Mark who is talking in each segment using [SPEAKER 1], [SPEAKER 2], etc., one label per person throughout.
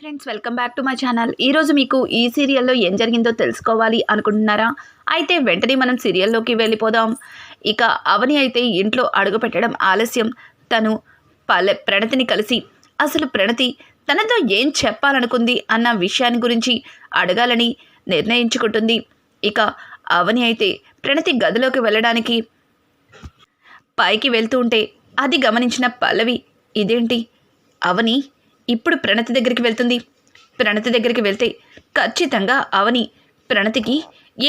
[SPEAKER 1] Friends welcome back to my channel. ఈరోజు మీకు ఈ సీరియల్లో ఏం జరిగిందో తెలుసుకోవాలి అనుకుంటున్నారా? అయితే వెంటనే మనం సీరియల్లోకి వెళ్ళిపోదాం. ఇక అవని అయితే ఇంట్లో అడుగు పెట్టడం ఆలస్యం. తను పల్లె ప్రణతిని కలిసి అసలు ప్రణతి తనతో ఏం చెప్పాలనుకుంది? అన్న విషయాన్ని గురించి అడగాలని నిర్ణయించుకుంటుంది. ఇక అవని అయితే ప్రణతి గదిలోకి వెళ్ళడానికి పైకి వెళ్తూ ఉంటే అది గమనించిన పల్లవి ఇదేంటి? అవని ఇప్పుడు ప్రణతి దగ్గరికి వెళ్తుంది. ప్రణతి దగ్గరికి వెళ్తే ఖచ్చితంగా అవని ప్రణతికి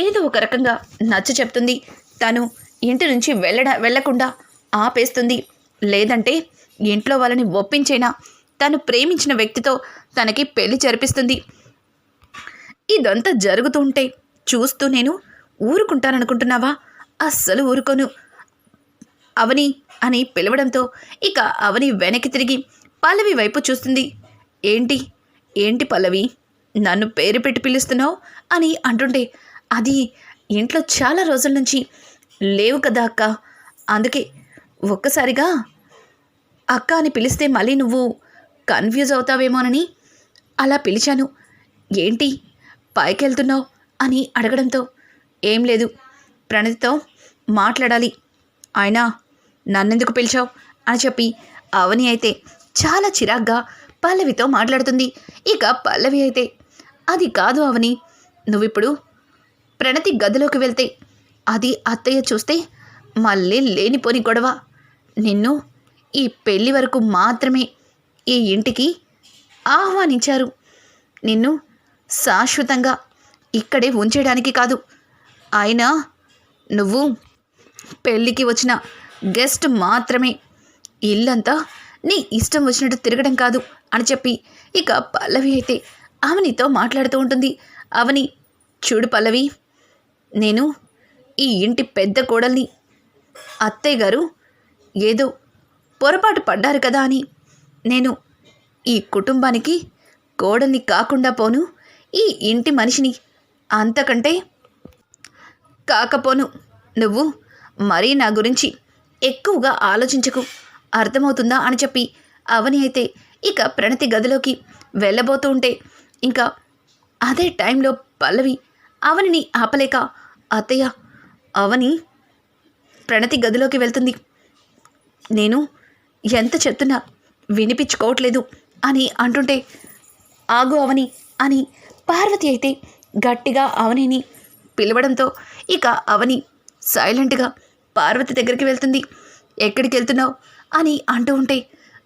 [SPEAKER 1] ఏదో ఒక రకంగా నచ్చ చెప్తుంది. తను ఇంటి నుంచి వెళ్ళడ వెళ్ళకుండా ఆపేస్తుంది. లేదంటే ఇంట్లో వాళ్ళని ఒప్పించైనా? తను ప్రేమించిన వ్యక్తితో తనకి పెళ్ళి జరిపిస్తుంది. ఇదంతా జరుగుతూ ఉంటే చూస్తూ నేను ఊరుకుంటాననుకుంటున్నావా? అస్సలు ఊరుకోను. అవని అని పిలవడంతో ఇక అవని వెనక్కి తిరిగి పల్లవి వైపు చూస్తుంది. ఏంటి? ఏంటి పల్లవి? నన్ను పేరు పెట్టి పిలుస్తున్నావు అని అంటుంటే అది ఇంట్లో చాలా రోజుల నుంచి లేవు కదా అక్క. అందుకే ఒక్కసారిగా అక్క అని పిలిస్తే మళ్ళీ నువ్వు కన్ఫ్యూజ్ అవుతావేమోనని అలా పిలిచాను. ఏంటి? పైకి వెళ్తున్నావు అని అడగడంతో ఏం లేదు. ప్రణతితో మాట్లాడాలి. అయినా నన్నెందుకు పిలిచావు అని చెప్పి అవని అయితే చాలా చిరాగ్గా పల్లవితో మాట్లాడుతుంది. ఇక పల్లవి అయితే అది కాదు అవని నువ్విప్పుడు ప్రణతి గదిలోకి వెళ్తే అది అత్తయ్య చూస్తే మళ్ళీ లేనిపోని గొడవ. నిన్ను ఈ పెళ్ళి వరకు మాత్రమే ఈ ఇంటికి ఆహ్వానించారు. నిన్ను శాశ్వతంగా ఇక్కడే ఉంచడానికి కాదు. అయినా నువ్వు పెళ్ళికి వచ్చిన గెస్ట్ మాత్రమే. ఇల్లంతా నీ ఇష్టం వచ్చినట్టు తిరగడం కాదు అని చెప్పి ఇక పల్లవి అయితే అవనితో మాట్లాడుతూ ఉంటుంది. అవని చూడు పల్లవి నేను ఈ ఇంటి పెద్ద కోడల్ని. అత్తయ్య గారు ఏదో పొరపాటు పడ్డారు కదా అని. నేను ఈ కుటుంబానికి కోడల్ని కాకుండా పోను. ఈ ఇంటి మనిషిని అంతకంటే కాకపోను. నువ్వు మరీ నా గురించి ఎక్కువగా ఆలోచించకు. అర్థమవుతుందా అని చెప్పి అవని అయితే ఇక ప్రణతి గదిలోకి వెళ్ళబోతూ ఉంటే ఇంకా అదే టైంలో పల్లవి అవనిని ఆపలేక అత్తయ్య అవని ప్రణతి గదిలోకి వెళ్తుంది. నేను ఎంత చెప్తున్నా వినిపించుకోవట్లేదు అని అంటుంటే ఆగు అవని అని పార్వతి అయితే గట్టిగా అవనిని పిలవడంతో ఇక అవని సైలెంట్గా పార్వతి దగ్గరికి వెళ్తుంది. ఎక్కడికి వెళ్తున్నావు అని అంటూ ఉంటే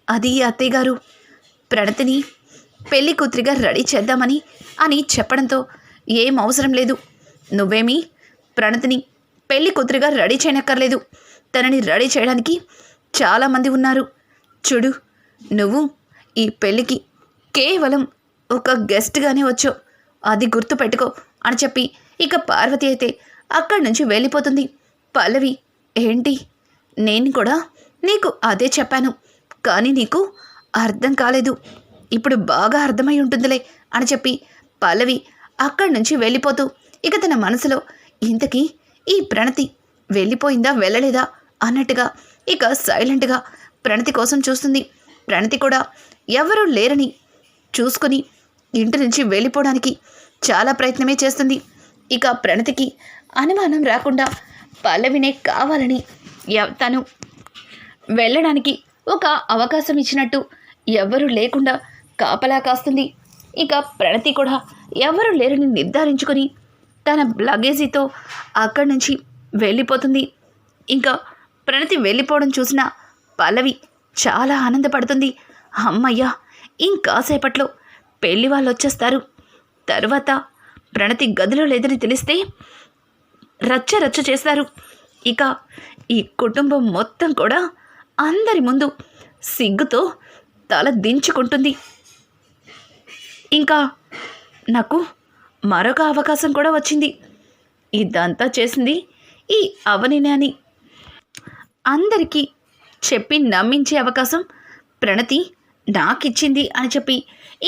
[SPEAKER 1] అది అత్తయ్య గారు ప్రణతిని పెళ్ళి కూతురిగా రెడీ చేద్దామని అని చెప్పడంతో ఏం అవసరం లేదు. నువ్వేమీ ప్రణతిని పెళ్ళి కూతురిగా రెడీ చేయనక్కర్లేదు. తనని రెడీ చేయడానికి చాలామంది ఉన్నారు. చూడు నువ్వు ఈ పెళ్ళికి కేవలం ఒక గెస్ట్గానే వచ్చావు. అది గుర్తు పెట్టుకో అని చెప్పి ఇక పార్వతి అయితే అక్కడి నుంచి వెళ్ళిపోతుంది. పల్లవి ఏంటి? నేను కూడా నీకు అదే చెప్పాను. కానీ నీకు అర్థం కాలేదు. ఇప్పుడు బాగా అర్థమై ఉంటుందిలే అని చెప్పి పల్లవి అక్కడి నుంచి వెళ్ళిపోతూ ఇక తన మనసులో ఇంతకీ ఈ ప్రణతి వెళ్ళిపోయిందా వెళ్ళలేదా అన్నట్టుగా ఇక సైలెంట్గా ప్రణతి కోసం చూస్తుంది. ప్రణతి కూడా ఎవరూ లేరని చూసుకొని ఇంటి నుంచి వెళ్ళిపోవడానికి చాలా ప్రయత్నమే చేస్తుంది. ఇక ప్రణతికి అనుమానం రాకుండా పల్లవినే కావాలని తను వెళ్ళడానికి ఒక అవకాశం ఇచ్చినట్టు ఎవరు లేకుండా కాపలా కాస్తుంది. ఇక ప్రణతి కూడా ఎవరు లేరని నిర్ధారించుకొని తన లగేజీతో అక్కడి నుంచి వెళ్ళిపోతుంది. ఇంకా ప్రణతి వెళ్ళిపోవడం చూసిన పల్లవి చాలా ఆనందపడుతుంది. అమ్మయ్యా ఇంకాసేపట్లో పెళ్ళి వాళ్ళు వచ్చేస్తారు. తర్వాత ప్రణతి గదిలో లేదని తెలిస్తే రచ్చ రచ్చ చేస్తారు. ఇక ఈ కుటుంబం మొత్తం కూడా అందరి ముందు సిగ్గుతో తల దించుకుంటుంది. ఇంకా నాకు మరొక అవకాశం కూడా వచ్చింది. ఇదంతా చేసింది ఈ అవనినే అని అందరికీ చెప్పి నమ్మించే అవకాశం ప్రణతి నాకిచ్చింది అని చెప్పి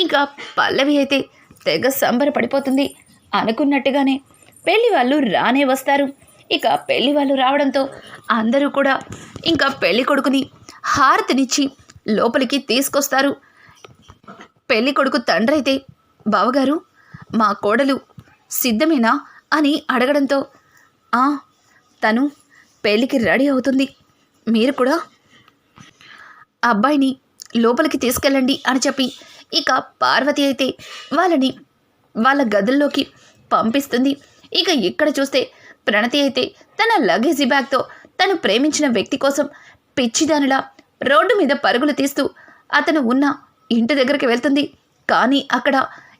[SPEAKER 1] ఇంకా పల్లవి అయితే తెగ సంబరపడిపోతుంది అనుకున్నట్టుగానే పెళ్ళి వాళ్ళు రానే వస్తారు. ఇక పెళ్ళి వాళ్ళు రావడంతో అందరూ కూడా ఇంకా పెళ్ళి కొడుకుని హారతినిచ్చి లోపలికి తీసుకొస్తారు. పెళ్ళి కొడుకు తండ్రి అయితే బావగారు మా కోడలు సిద్ధమేనా? అని అడగడంతో "ఆ, తను పెళ్ళికి రెడీ అవుతుంది. మీరు కూడా అబ్బాయిని లోపలికి తీసుకెళ్ళండి అని చెప్పి ఇక పార్వతి అయితే వాళ్ళని వాళ్ళ గదుల్లోకి పంపిస్తుంది. ఇక ఇక్కడ చూస్తే ప్రణతి అయితే తన లగేజీ బ్యాగ్తో తను ప్రేమించిన వ్యక్తి కోసం పిచ్చిదానిలా రోడ్డు మీద పరుగులు తీస్తూ అతను ఉన్న ఇంటి దగ్గరికి వెళ్తుంది. కానీ అక్కడ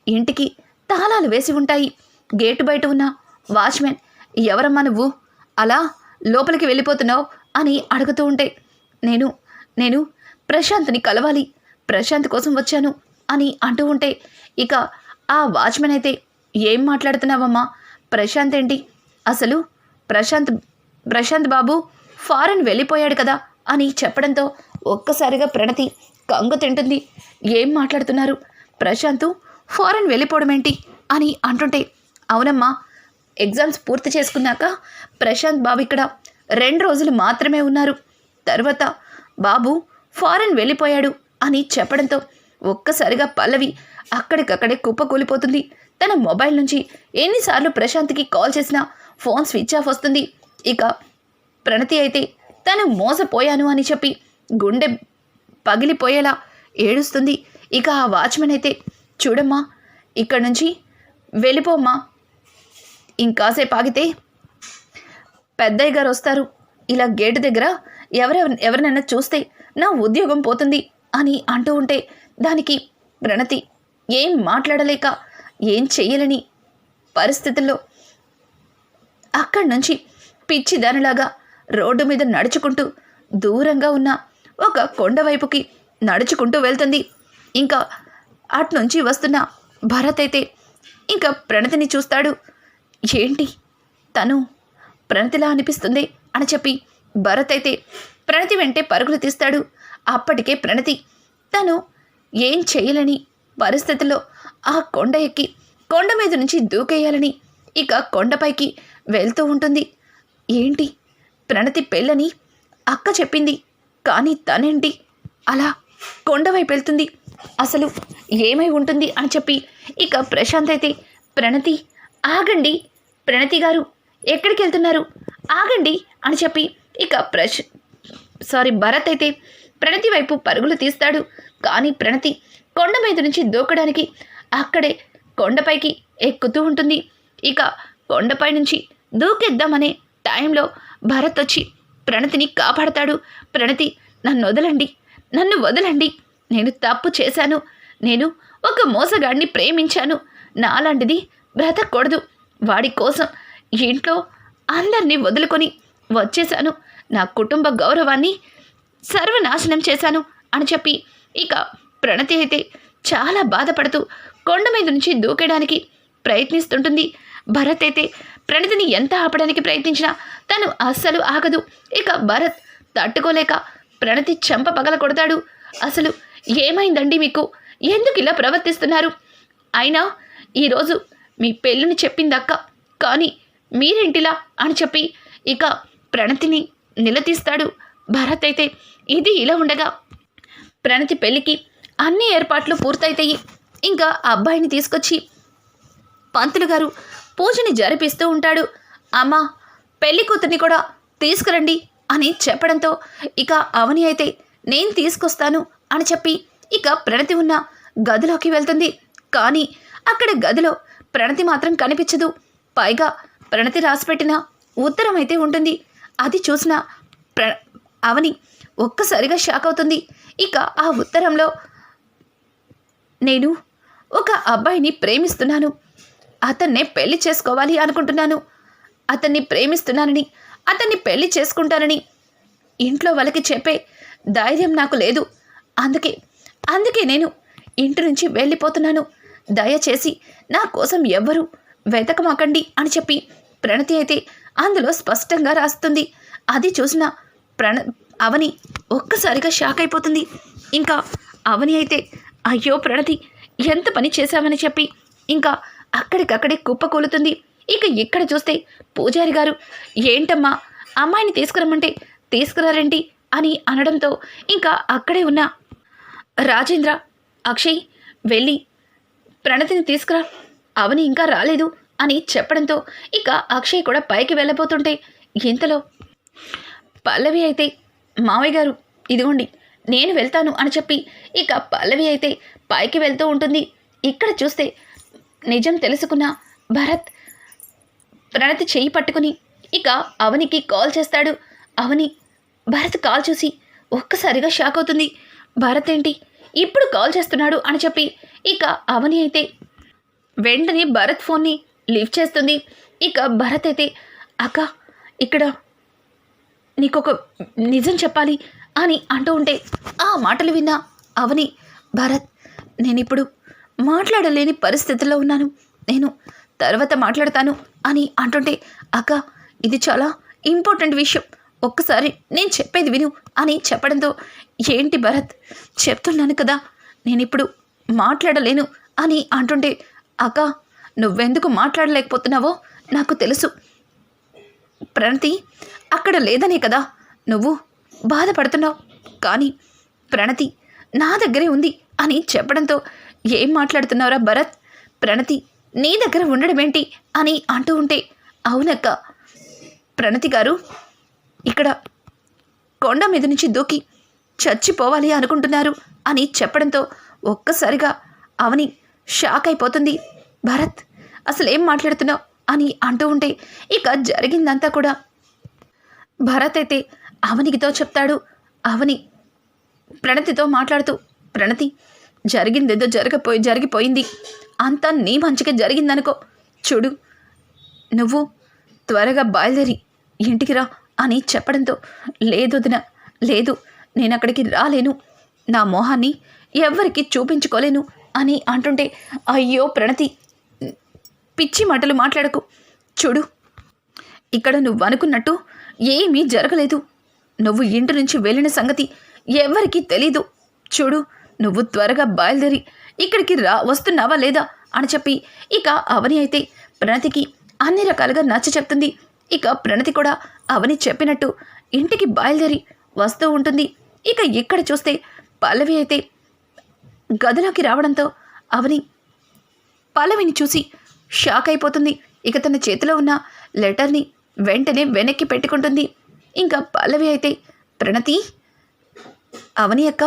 [SPEAKER 1] ఇంటికి తాళాలు వేసి ఉంటాయి. గేటు బయట ఉన్న వాచ్మెన్ ఎవరమ్మా నువ్వు? అలా లోపలికి వెళ్ళిపోతున్నావు? అని అడుగుతూ ఉంటే నేను నేను ప్రశాంత్ని కలవాలి. ప్రశాంత్ కోసం వచ్చాను అని అంటూ ఉంటే ఇక ఆ వాచ్మెన్ అయితే ఏం మాట్లాడుతున్నావమ్మా? ప్రశాంత్ ఏంటి? అసలు ప్రశాంత్ ప్రశాంత్ బాబు ఫారెన్ వెళ్ళిపోయాడు కదా అని చెప్పడంతో ఒక్కసారిగా ప్రణతి కంగు తింటుంది. ఏం మాట్లాడుతున్నారు? ప్రశాంత్ ఫారెన్ వెళ్ళిపోవడం ఏంటి అని అంటుంటే అవునమ్మా ఎగ్జామ్స్ పూర్తి చేసుకున్నాక ప్రశాంత్ బాబు ఇక్కడ రెండు రోజులు మాత్రమే ఉన్నారు. తర్వాత బాబు ఫారెన్ వెళ్ళిపోయాడు అని చెప్పడంతో ఒక్కసారిగా పల్లవి అక్కడికక్కడే కుప్పకూలిపోతుంది. తన మొబైల్ నుంచి ఎన్నిసార్లు ప్రశాంత్కి కాల్ చేసినా ఫోన్ స్విచ్ ఆఫ్ వస్తుంది. ఇక ప్రణతి అయితే తను మోసపోయాను అని చెప్పి గుండె పగిలిపోయేలా ఏడుస్తుంది. ఇక ఆ వాచ్మెన్ అయితే చూడమ్మా ఇక్కడ నుంచి వెళ్ళిపోమ్మా. ఇంకాసేపు ఆగితే పెద్దయ్య గారు వస్తారు. ఇలా గేటు దగ్గర ఎవరెవ ఎవరినైనా చూస్తే నా ఉద్యోగం పోతుంది అని అంటూ ఉంటే దానికి ప్రణతి ఏం మాట్లాడలేక ఏం చెయ్యలేని పరిస్థితుల్లో అక్కడి నుంచి పిచ్చి దానిలాగా రోడ్డు మీద నడుచుకుంటూ దూరంగా ఉన్న ఒక కొండ వైపుకి నడుచుకుంటూ వెళ్తుంది. ఇంకా అట్నుంచి వస్తున్న భరత్ అయితే ఇంకా ప్రణతిని చూస్తాడు. ఏంటి? తను ప్రణతిలా అనిపిస్తుంది అని చెప్పి భరత్ అయితే ప్రణతి వెంటే పరుగులు తీస్తాడు. అప్పటికే ప్రణతి తను ఏం చేయలేని పరిస్థితుల్లో ఆ కొండ ఎక్కి కొండ మీద నుంచి దూకేయాలని ఇక కొండపైకి వెళ్తూ ఉంటుంది. ఏంటి? ప్రణతి పెళ్ళని అక్క చెప్పింది. కానీ తనేంటి? అలా కొండవైపు వెళ్తుంది. అసలు ఏమై ఉంటుంది అని చెప్పి ఇక ప్రశాంత్ అయితే ప్రణతి ఆగండి. ప్రణతి గారు ఎక్కడికి వెళ్తున్నారు? ఆగండి అని చెప్పి ఇక ప్రశ్ సారీ భరత్ అయితే ప్రణతి వైపు పరుగులు తీస్తాడు. కానీ ప్రణతి కొండ మీద నుంచి దూకడానికి అక్కడే కొండపైకి ఎక్కుతూ ఉంటుంది. ఇక కొండపై నుంచి దూకేద్దామనే టైంలో భరత్ వచ్చి ప్రణతిని కాపాడతాడు. ప్రణతి నన్ను వదలండి. నన్ను వదలండి. నేను తప్పు చేశాను. నేను ఒక మోసగాడిని ప్రేమించాను. నాలాంటిది బ్రతకూడదు. వాడి కోసం ఇంట్లో అందరినీ వదులుకొని వచ్చేశాను. నా కుటుంబ గౌరవాన్ని సర్వనాశనం చేశాను అని చెప్పి ఇక ప్రణతి అయితే చాలా బాధపడుతూ కొండ మీద నుంచి దూకేయడానికి ప్రయత్నిస్తుంటుంది. భరత్ అయితే ప్రణతిని ఎంత ఆపడానికి ప్రయత్నించినా తను అస్సలు ఆగదు. ఇక భరత్ తట్టుకోలేక ప్రణతి చెంప పగల కొడతాడు. అసలు ఏమైందండి మీకు? ఎందుకు ఇలా ప్రవర్తిస్తున్నారు? అయినా ఈరోజు మీ పెళ్ళిని చెప్పిందక్క. కానీ మీరేంటిలా అని చెప్పి ఇక ప్రణతిని నిలదీస్తాడు భరత్ అయితే. ఇది ఇలా ఉండగా ప్రణతి పెళ్ళికి అన్ని ఏర్పాట్లు పూర్తయితాయి. ఇంకా అబ్బాయిని తీసుకొచ్చి పంతులు గారు పూజని జరిపిస్తూ ఉంటాడు. అమ్మా పెళ్ళి కూతుర్ని కూడా తీసుకురండి అని చెప్పడంతో ఇక అవని అయితే నేను తీసుకొస్తాను అని చెప్పి ఇక ప్రణతి ఉన్న గదిలోకి వెళ్తుంది. కానీ అక్కడ గదిలో ప్రణతి మాత్రం కనిపించదు. పైగా ప్రణతి రాసిపెట్టిన ఉత్తరం అయితే ఉంటుంది. అది చూసిన ప్ర అవని ఒక్కసారిగా షాక్ అవుతుంది. ఇక ఆ ఉత్తరంలో నేను ఒక అబ్బాయిని ప్రేమిస్తున్నాను. అతన్నే పెళ్ళి చేసుకోవాలి అనుకుంటున్నాను. అతన్ని ప్రేమిస్తున్నానని అతన్ని పెళ్ళి చేసుకుంటానని ఇంట్లో వాళ్ళకి చెప్పే ధైర్యం నాకు లేదు. అందుకే అందుకే నేను ఇంటి నుంచి వెళ్ళిపోతున్నాను. దయచేసి నా కోసం ఎవ్వరూ వెతకమాకండి అని చెప్పి ప్రణతి అయితే అందులో స్పష్టంగా రాస్తుంది. అది చూసిన ప్రణ అవని ఒక్కసారిగా షాక్ అయిపోతుంది. ఇంకా అవని అయితే అయ్యో ప్రణతి ఎంత పని చేశామని చెప్పి ఇంకా అక్కడికక్కడే కుప్పకూలుతుంది ఇక ఇక్కడ చూస్తే పూజారి గారు ఏంటమ్మా అమ్మాయిని తీసుకురమ్మంటే తీసుకురారేంటి అని అనడంతో ఇంకా అక్కడే ఉన్న రాజేంద్ర అక్షయ్ వెళ్ళి ప్రణతిని తీసుకురా అవని ఇంకా రాలేదు అని చెప్పడంతో ఇక అక్షయ్ కూడా పైకి వెళ్ళబోతుంటే ఇంతలో పల్లవి అయితే మావయ్య గారు ఇదిగోండి నేను వెళ్తాను అని చెప్పి ఇక పల్లవి అయితే పైకి వెళ్తూ ఉంటుంది. ఇక్కడ చూస్తే నిజం తెలుసుకున్న భరత్ ప్రణతి చేయి పట్టుకుని ఇక అవనికి కాల్ చేస్తాడు. అవని భరత్ కాల్ చూసి ఒక్కసారిగా షాక్ అవుతుంది. భరత్ ఏంటి? ఇప్పుడు కాల్ చేస్తున్నాడు అని చెప్పి ఇక అవని అయితే వెంటనే భరత్ ఫోన్ని లిఫ్ట్ చేస్తుంది. ఇక భరత్ అయితే అక్క ఇక్కడ నీకొక నిజం చెప్పాలి అని అంటూ ఉంటే ఆ మాటలు విన్నా అవని భరత్ నేనిప్పుడు మాట్లాడలేని పరిస్థితుల్లో ఉన్నాను. నేను తర్వాత మాట్లాడతాను అని అంటుంటే అక్క ఇది చాలా ఇంపార్టెంట్ విషయం. ఒక్కసారి నేను చెప్పేది విను అని చెప్పడంతో ఏంటి భరత్ చెప్తున్నాను కదా నేను ఇప్పుడు మాట్లాడలేను అని అంటుంటే అక్క నువ్వెందుకు మాట్లాడలేకపోతున్నావో నాకు తెలుసు. ప్రణతి అక్కడ లేదనే కదా నువ్వు బాధపడుతున్నావు. కానీ ప్రణతి నా దగ్గరే ఉంది అని చెప్పడంతో ఏం మాట్లాడుతున్నావురా భరత్? ప్రణతి నీ దగ్గర ఉండడం ఏంటి అని అంటూ ఉంటే అవునక్క. ప్రణతి గారు ఇక్కడ కొండ మీద నుంచి దూకి చచ్చిపోవాలి అనుకుంటున్నారు అని చెప్పడంతో ఒక్కసారిగా అవని షాక్ అయిపోతుంది. భరత్ అసలు ఏం మాట్లాడుతున్నావు? అని అంటూ ఉంటే ఇక జరిగిందంతా కూడా భరత్ అయితే అవనికితో చెప్తాడు. అవని ప్రణతితో మాట్లాడుతూ ప్రణతి జరిగిందేదో జరగపోయి జరిగిపోయింది. అంతా నీ మంచిగా జరిగిందనుకో. చూడు నువ్వు త్వరగా బయలుదేరి ఇంటికి రా అని చెప్పడంతో లేదు వదిన లేదు నేను అక్కడికి రాలేను. నా మోహాన్ని ఎవ్వరికి చూపించుకోలేను అని అంటుంటే అయ్యో ప్రణతి పిచ్చి మాటలు మాట్లాడకు. చూడు ఇక్కడ నువ్వు అనుకున్నట్టు ఏమీ జరగలేదు. నువ్వు ఇంటి నుంచి వెళ్ళిన సంగతి ఎవ్వరికీ తెలీదు. చూడు నువ్వు త్వరగా బయలుదేరి ఇక్కడికి రా వస్తున్నావా లేదా అని చెప్పి ఇక అవని అయితే ప్రణతికి అన్ని రకాలుగా నచ్చ చెప్తుంది. ఇక ప్రణతి కూడా అవని చెప్పినట్టు ఇంటికి బయలుదేరి వస్తూ ఉంటుంది. ఇక ఇక్కడ చూస్తే పల్లవి అయితే గదిలోకి రావడంతో అవని పల్లవిని చూసి షాక్ అయిపోతుంది. ఇక తన చేతిలో ఉన్న లెటర్ని వెంటనే వెనక్కి పెట్టుకుంటుంది. ఇంకా పల్లవి అయితే ప్రణతి అవని అక్క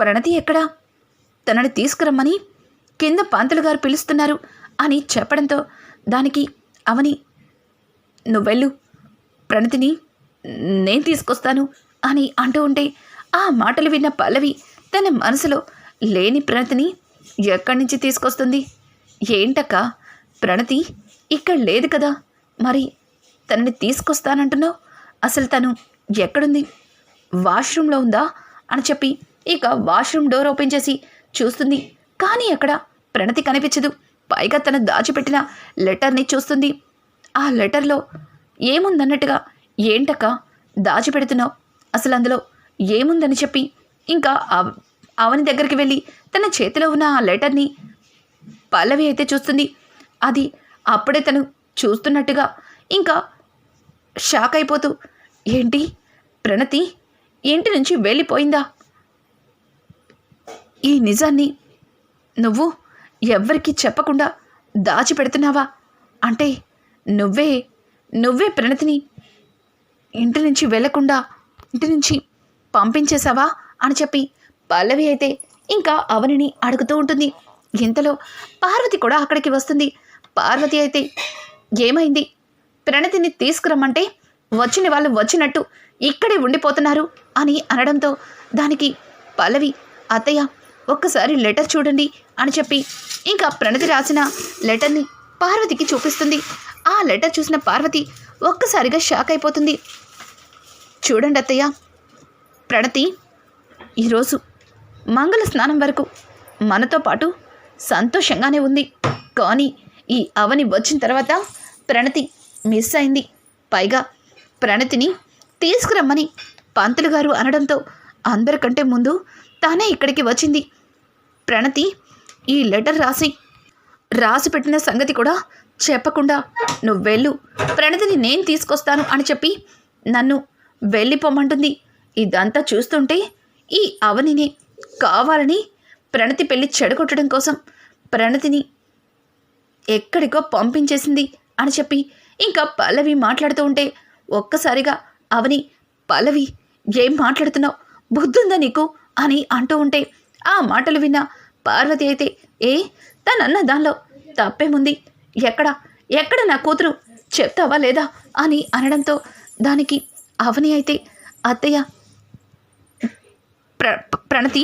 [SPEAKER 1] ప్రణతి ఎక్కడా? తనని తీసుకురమ్మని కింద పంతులు గారు పిలుస్తున్నారు అని చెప్పడంతో దానికి అవని నువ్వెళ్ళు ప్రణతిని నేను తీసుకొస్తాను అని అంటూ ఉంటే ఆ మాటలు విన్న పల్లవి తన మనసులో లేని ప్రణతిని ఎక్కడి నుంచి తీసుకొస్తుంది? ఏంటక్క? ప్రణతి ఇక్కడ లేదు కదా. మరి తనని తీసుకొస్తానంటున్నావు? అసలు తను ఎక్కడుంది? వాష్రూమ్లో ఉందా? అని చెప్పి ఇక వాష్రూమ్ డోర్ ఓపెన్ చేసి చూస్తుంది. కానీ అక్కడ ప్రణతి కనిపించదు. పైగా తను దాచిపెట్టిన లెటర్ని చూస్తుంది. ఆ లెటర్లో ఏముందన్నట్టుగా ఏంటక్క దాచిపెడుతున్నావు? అసలు అందులో ఏముందని చెప్పి ఇంకా అవని దగ్గరికి వెళ్ళి తన చేతిలో ఉన్న ఆ లెటర్ని పల్లవి అయితే చూస్తుంది. అది అప్పుడే తను చూస్తున్నట్టుగా ఇంకా షాక్ అయిపోతూ ఏంటి ప్రణతి? ఇంటి నుంచి వెళ్ళిపోయిందా? ఈ నిజాన్ని నువ్వు ఎవ్వరికీ చెప్పకుండా దాచిపెడుతున్నావా? అంటే నువ్వే నువ్వే ప్రణతిని ఇంటి నుంచి వెళ్ళకుండా ఇంటి నుంచి పంపించేశావా? అని చెప్పి పల్లవి అయితే ఇంకా అవనిని అడుగుతూ ఉంటుంది. ఇంతలో పార్వతి కూడా అక్కడికి వస్తుంది. పార్వతి అయితే ఏమైంది? ప్రణతిని తీసుకురమ్మంటే వచ్చిన వాళ్ళు వచ్చినట్టు ఇక్కడే ఉండిపోతున్నారు అని అనడంతో దానికి పల్లవి అత్తయ్య ఒక్కసారి లెటర్ చూడండి అని చెప్పి ఇంకా ప్రణతి రాసిన లెటర్ని పార్వతికి చూపిస్తుంది. ఆ లెటర్ చూసిన పార్వతి ఒక్కసారిగా షాక్ అయిపోతుంది. చూడండి అత్తయ్య ప్రణతి ఈరోజు మంగళ స్నానం వరకు మనతో పాటు సంతోషంగానే ఉంది. కానీ ఈ అవని వచ్చిన తర్వాత ప్రణతి మిస్ అయింది. పైగా ప్రణతిని తీసుకురమ్మని పంతులు గారు అనడంతో అందరికంటే ముందు తానే ఇక్కడికి వచ్చింది. ప్రణతి ఈ లెటర్ రాసి రాసి పెట్టిన సంగతి కూడా చెప్పకుండా నువ్వు వెళ్ళు. ప్రణతిని నేను తీసుకొస్తాను అని చెప్పి నన్ను వెళ్ళిపోమంటుంది. ఇదంతా చూస్తుంటే ఈ అవనిని కావాలని ప్రణతి పెళ్ళి చెడగొట్టడం కోసం ప్రణతిని ఎక్కడికో పంపించేసింది అని చెప్పి ఇంకా పల్లవి మాట్లాడుతూ ఉంటే ఒక్కసారిగా అవని పల్లవి ఏం మాట్లాడుతున్నావు? బుద్ధుందా నీకు? అని అంటూ ఉంటే ఆ మాటలు విన్న పార్వతి అయితే ఏ తనన్న దానిలో తప్పేముంది? ఎక్కడ? ఎక్కడ నా కూతురు? చెప్తావా లేదా? అని అనడంతో దానికి అవని అయితే అత్తయ్య ప్ర ప్రణతి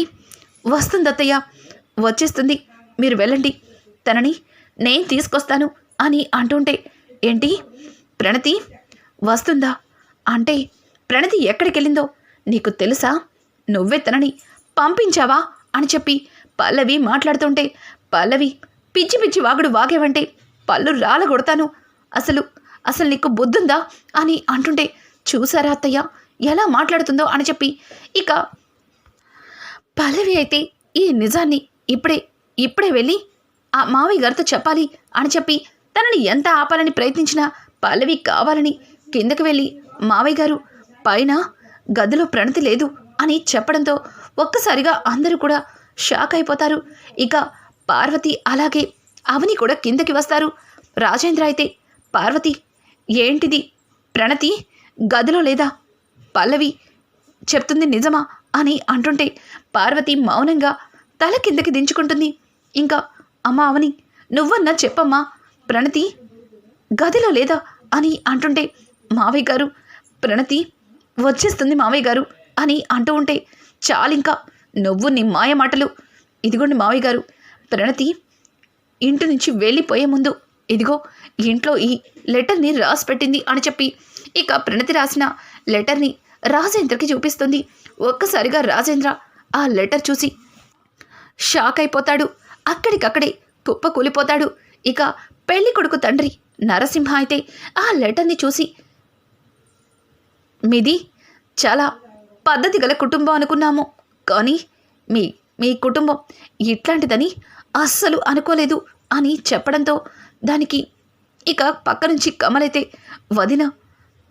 [SPEAKER 1] వస్తుంది అత్తయ్య వచ్చేస్తుంది. మీరు వెళ్ళండి. తనని నేను తీసుకొస్తాను అని అంటుంటే ఏంటి? ప్రణతి వస్తుందా? అంటే ప్రణతి ఎక్కడికి వెళ్ళిందో నీకు తెలుసా? నువ్వే తనని పంపించావా? అని చెప్పి పల్లవి మాట్లాడుతుంటే పల్లవి పిచ్చి పిచ్చి వాగుడు వాగేవంటే పళ్ళు రాలగొడతాను. అసలు అసలు నీకు బుద్ధుందా? అని అంటుంటే చూసారా అత్తయ్య ఎలా మాట్లాడుతుందో? అని చెప్పి ఇక పల్లవి అయితే ఈ నిజాన్ని ఇప్పుడే ఇప్పుడే వెళ్ళి ఆ మావయ్య గారితో చెప్పాలి అని చెప్పి తనని ఎంత ఆపాలని ప్రయత్నించినా పల్లవి కావాలని కిందకి వెళ్ళి మావయ్య గారు పైన గదిలో ప్రణతి లేదు అని చెప్పడంతో ఒక్కసారిగా అందరూ కూడా షాక్ అయిపోతారు. ఇక పార్వతి అలాగే అవని కూడా కిందకి వస్తారు. రాజేంద్ర అయితే పార్వతి ఏంటిది? ప్రణతి గదిలో లేదా? పల్లవి చెప్తుంది నిజమా? అని అంటుంటే పార్వతి మౌనంగా తల కిందకి దించుకుంటుంది. ఇంకా అమ్మా అవని నువ్వన్నా చెప్పమ్మా ప్రణతి గదిలో లేదా? అని అంటుంటే మావయ్య గారు ప్రణతి వచ్చేస్తుంది మావయ్య గారు అని అంటూ ఉంటే చాలింకా నువ్వు నీ మాయ మాటలు. ఇదిగోండి మావయ్య గారు ప్రణతి ఇంటి నుంచి వెళ్ళిపోయే ముందు ఇదిగో ఇంట్లో ఈ లెటర్ని రాసి పెట్టింది అని చెప్పి ఇక ప్రణతి రాసిన లెటర్ని రాజేంద్రకి చూపిస్తుంది. ఒక్కసారిగా రాజేంద్ర ఆ లెటర్ చూసి షాక్ అయిపోతాడు. అక్కడికక్కడే కుప్ప కూలిపోతాడు. ఇక పెళ్ళి కొడుకు తండ్రి నరసింహ అయితే ఆ లెటర్ని చూసి మీది చాలా పద్ధతి గల కుటుంబం అనుకున్నాము. కానీ మీ మీ కుటుంబం ఇట్లాంటిదని అస్సలు అనుకోలేదు అని చెప్పడంతో దానికి ఇక పక్క నుంచి కమలైతే వదిన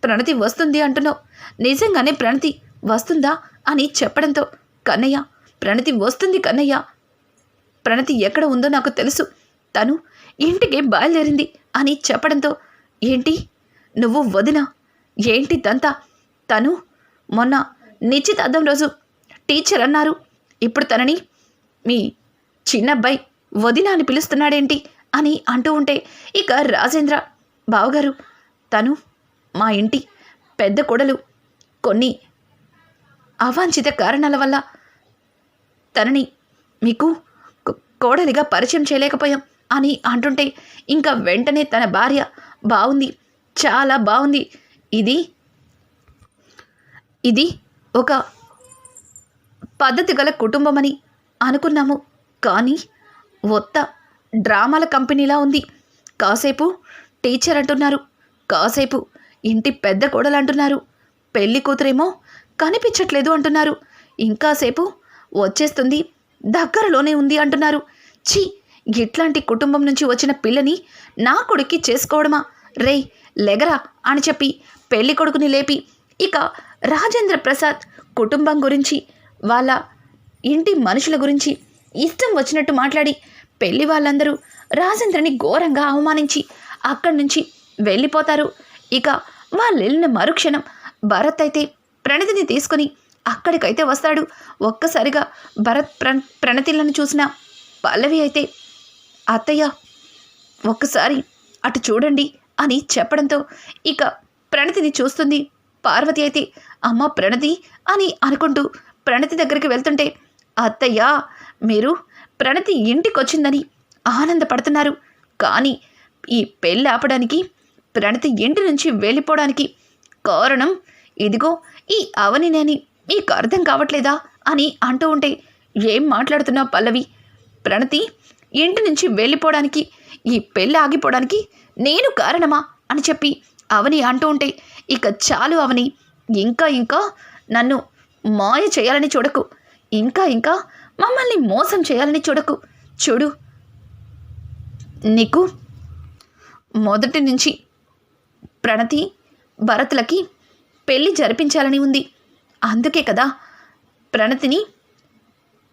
[SPEAKER 1] ప్రణతి వస్తుంది అంటున్నావు. నిజంగానే ప్రణతి వస్తుందా? అని చెప్పడంతో కన్నయ్య ప్రణతి వస్తుంది కన్నయ్య. ప్రణతి ఎక్కడ ఉందో నాకు తెలుసు. తను ఇంటికి బయలుదేరింది అని చెప్పడంతో ఏంటి? నువ్వు వదిన? ఏంటి దంతా? తను మొన్న నిశ్చితార్థం రోజు టీచర్ అన్నారు. ఇప్పుడు తనని మీ చిన్నబ్బాయి వదిన అని పిలుస్తున్నాడేంటి అని అంటూ ఉంటే ఇక రాజేంద్ర బావగారు తను మా ఇంటి పెద్ద కొడలు. కొన్ని అవాంఛిత కారణాల వల్ల తనని మీకు కోడలిగా పరిచయం చేయలేకపోయాం అని అంటుంటే ఇంకా వెంటనే తన భార్య బాగుంది చాలా బాగుంది ఇది ఇది ఒక పద్ధతి గల కుటుంబమని అనుకున్నాము. కానీ ఒత్త డ్రామాల కంపెనీలా ఉంది. కాసేపు టీచర్ అంటున్నారు. కాసేపు ఇంటి పెద్ద కోడలు అంటున్నారు. పెళ్ళి కూతురేమో కనిపించట్లేదు అంటున్నారు. ఇంకాసేపు వచ్చేస్తుంది దగ్గరలోనే ఉంది అంటున్నారు. ఛీ ఇట్లాంటి కుటుంబం నుంచి వచ్చిన పిల్లని నా కొడుక్కి చేసుకోవడమా? రే లెగరా అని చెప్పి పెళ్ళి కొడుకుని లేపి ఇక రాజేంద్ర ప్రసాద్ కుటుంబం గురించి వాళ్ళ ఇంటి మనుషుల గురించి ఇష్టం వచ్చినట్టు మాట్లాడి పెళ్ళి వాళ్ళందరూ రాజేంద్రని ఘోరంగా అవమానించి అక్కడి నుంచి వెళ్ళిపోతారు. ఇక వాళ్ళు వెళ్ళిన మరుక్షణం భరత్ అయితే ప్రణతిని తీసుకుని అక్కడికైతే వస్తాడు. ఒక్కసారిగా భరత్ ప్ర ప్రణతిలను చూసిన పల్లవి అయితే అత్తయ్య ఒక్కసారి అటు చూడండి అని చెప్పడంతో ఇక ప్రణతిని చూస్తుంది. పార్వతి అయితే అమ్మ ప్రణతి అని అనుకుంటూ ప్రణతి దగ్గరికి వెళ్తుంటే అత్తయ్య మీరు ప్రణతి ఇంటికి వచ్చిందని ఆనందపడుతున్నారు. కానీ ఈ పెళ్ళి ఆపడానికి ప్రణతి ఇంటి నుంచి వెళ్ళిపోవడానికి కారణం ఇదిగో ఈ అవనినేని. మీకు అర్థం కావట్లేదా? అని అంటూ ఉంటే ఏం మాట్లాడుతున్నావు పల్లవి? ప్రణతి ఇంటి నుంచి వెళ్ళిపోవడానికి ఈ పెళ్ళి ఆగిపోవడానికి నేను కారణమా? అని చెప్పి అవని అంటూ ఉంటే ఇక చాలు అవని. ఇంకా ఇంకా నన్ను మాయ చేయాలని చూడకు. ఇంకా ఇంకా మమ్మల్ని మోసం చేయాలని చూడకు. చూడు నీకు మొదటి నుంచి ప్రణతి భరత్లకి పెళ్ళి జరిపించాలని ఉంది. అందుకే కదా ప్రణతిని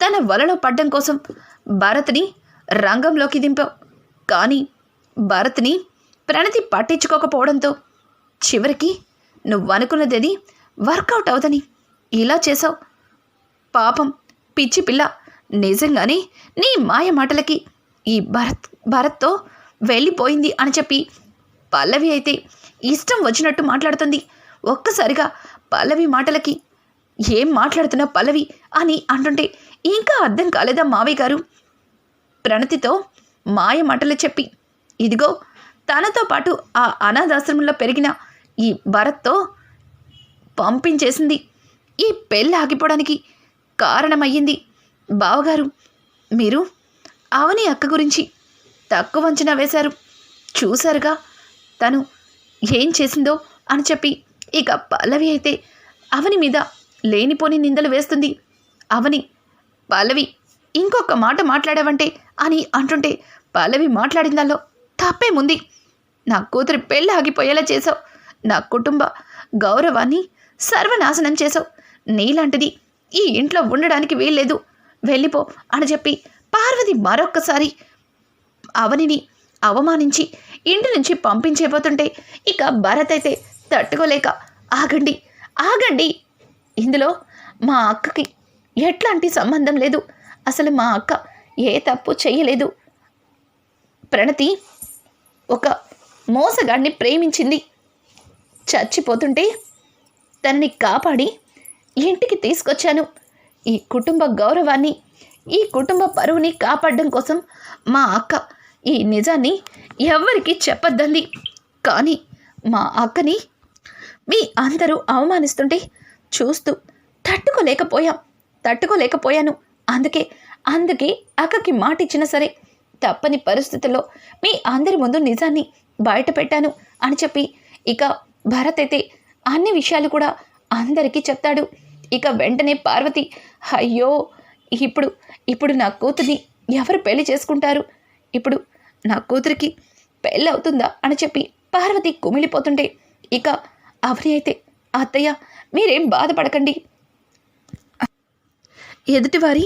[SPEAKER 1] తన వలలో పడ్డం కోసం భరత్ని రంగంలోకి దింపావు. కానీ భరత్ని ప్రణతి పట్టించుకోకపోవడంతో చివరికి నువ్వు అనుకున్నది వర్కౌట్ అవుదని. ఇలా చేసావు పాపం పిచ్చి పిల్ల. నిజంగానే నీ మాయ మాటలకి ఈ భరత్ భరత్తో వెళ్ళిపోయింది అని చెప్పి పల్లవి అయితే ఇష్టం వచ్చినట్టు మాట్లాడుతుంది. ఒక్కసారిగా పల్లవి మాటలకి ఏం మాట్లాడుతున్నా పల్లవి అని అంటుంటే ఇంకా అర్థం కాలేదా మావయ్య గారు? ప్రణతితో మాయ మాటలు చెప్పి ఇదిగో తనతో పాటు ఆ అనాథాశ్రమంలో పెరిగిన ఈ భరత్తో పంపించేసింది. ఈ పెళ్ళి ఆగిపోవడానికి కారణమయ్యింది బావగారు. మీరు అవని అక్క గురించి తక్కువ అంచనా వేశారు. చూశారుగా తను ఏం చేసిందో అని చెప్పి ఇక పల్లవి అయితే అవని మీద లేనిపోని నిందలు వేస్తుంది. అవని పల్లవి ఇంకొక మాట మాట్లాడావంటే అని అంటుంటే పల్లవి మాట్లాడిందాలో తప్పేముంది నా కూతురి పెళ్ళి ఆగిపోయేలా చేసావు నా కుటుంబ గౌరవాన్ని సర్వనాశనం చేసావు నీలాంటిది. ఈ ఇంట్లో ఉండడానికి వీల్లేదు. వెళ్ళిపో అని చెప్పి పార్వతి మరొక్కసారి అవనిని అవమానించి ఇంటి నుంచి పంపించేపోతుంటే ఇక భరత్ అయితే తట్టుకోలేక ఆగండి ఆగండి. ఇందులో మా అక్కకి ఎట్లాంటి సంబంధం లేదు. అసలు మా అక్క ఏ తప్పు చేయలేదు. ప్రణతి ఒక మోసగాడిని ప్రేమించింది. చచ్చిపోతుంటే తనని కాపాడి ఇంటికి తీసుకొచ్చాను. ఈ కుటుంబ గౌరవాన్ని ఈ కుటుంబ పరువుని కాపాడడం కోసం మా అక్క ఈ నిజాన్ని ఎవరికీ చెప్పొద్దంది. కానీ మా అక్కని మీ అందరూ అవమానిస్తుంటే చూస్తూ తట్టుకోలేకపోయాం. తట్టుకోలేకపోయాను. అందుకే అందుకే అక్కకి మాట ఇచ్చినా సరే తప్పని పరిస్థితుల్లో మీ అందరి ముందు నిజాన్ని బయట పెట్టాను అని చెప్పి ఇక భరత్ అయితే అన్ని విషయాలు కూడా అందరికీ చెప్తాడు. ఇక వెంటనే పార్వతి అయ్యో ఇప్పుడు ఇప్పుడు నా కూతుర్ని ఎవరు పెళ్ళి చేసుకుంటారు? ఇప్పుడు నా కూతురికి పెళ్ళి అవుతుందా? అని చెప్పి పార్వతి కుమిలిపోతుంటే ఇక అవని అయితే అత్తయ్య మీరేం బాధపడకండి. ఎదుటివారి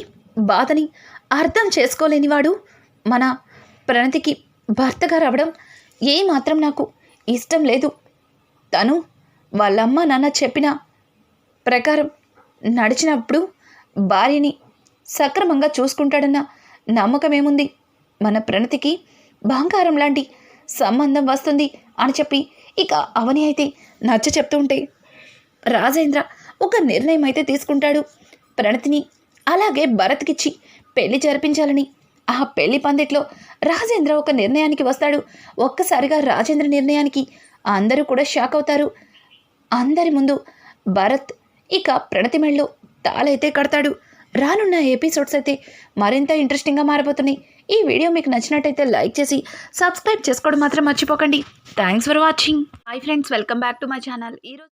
[SPEAKER 1] బాధని అర్థం చేసుకోలేనివాడు మన ప్రణతికి భర్తగా రావడం ఏమాత్రం నాకు ఇష్టం లేదు. తను వాళ్ళమ్మ నాన్న చెప్పిన ప్రకారం నడిచినప్పుడు భార్యని సక్రమంగా చూసుకుంటాడన్న నమ్మకం ఏముంది మన ప్రణతికి బంగారం లాంటి సంబంధం వస్తుంది అని చెప్పి ఇక అవని అయితే నచ్చ చెప్తూ ఉంటే రాజేంద్ర ఒక నిర్ణయం అయితే తీసుకుంటాడు. ప్రణతిని అలాగే భరత్కిచ్చి పెళ్ళి జరిపించాలని. ఆ పెళ్ళి పందిట్లో రాజేంద్ర ఒక నిర్ణయానికి వస్తాడు. ఒక్కసారిగా రాజేంద్ర నిర్ణయానికి అందరూ కూడా షాక్ అవుతారు. అందరి ముందు భరత్ ఇక ప్రణతి మెళ్ళలో తాళైతే కడతాడు. రానున్న ఎపిసోడ్స్ అయితే మరింత ఇంట్రెస్టింగ్గా మారిపోతున్నాయి ఈ వీడియో మీకు నచ్చినట్టయితే లైక్ చేసి సబ్స్క్రైబ్ చేసుకోవడం మాత్రం మర్చిపోకండి. Thanks for watching. Hi friends welcome back to my channel. ఈరోజు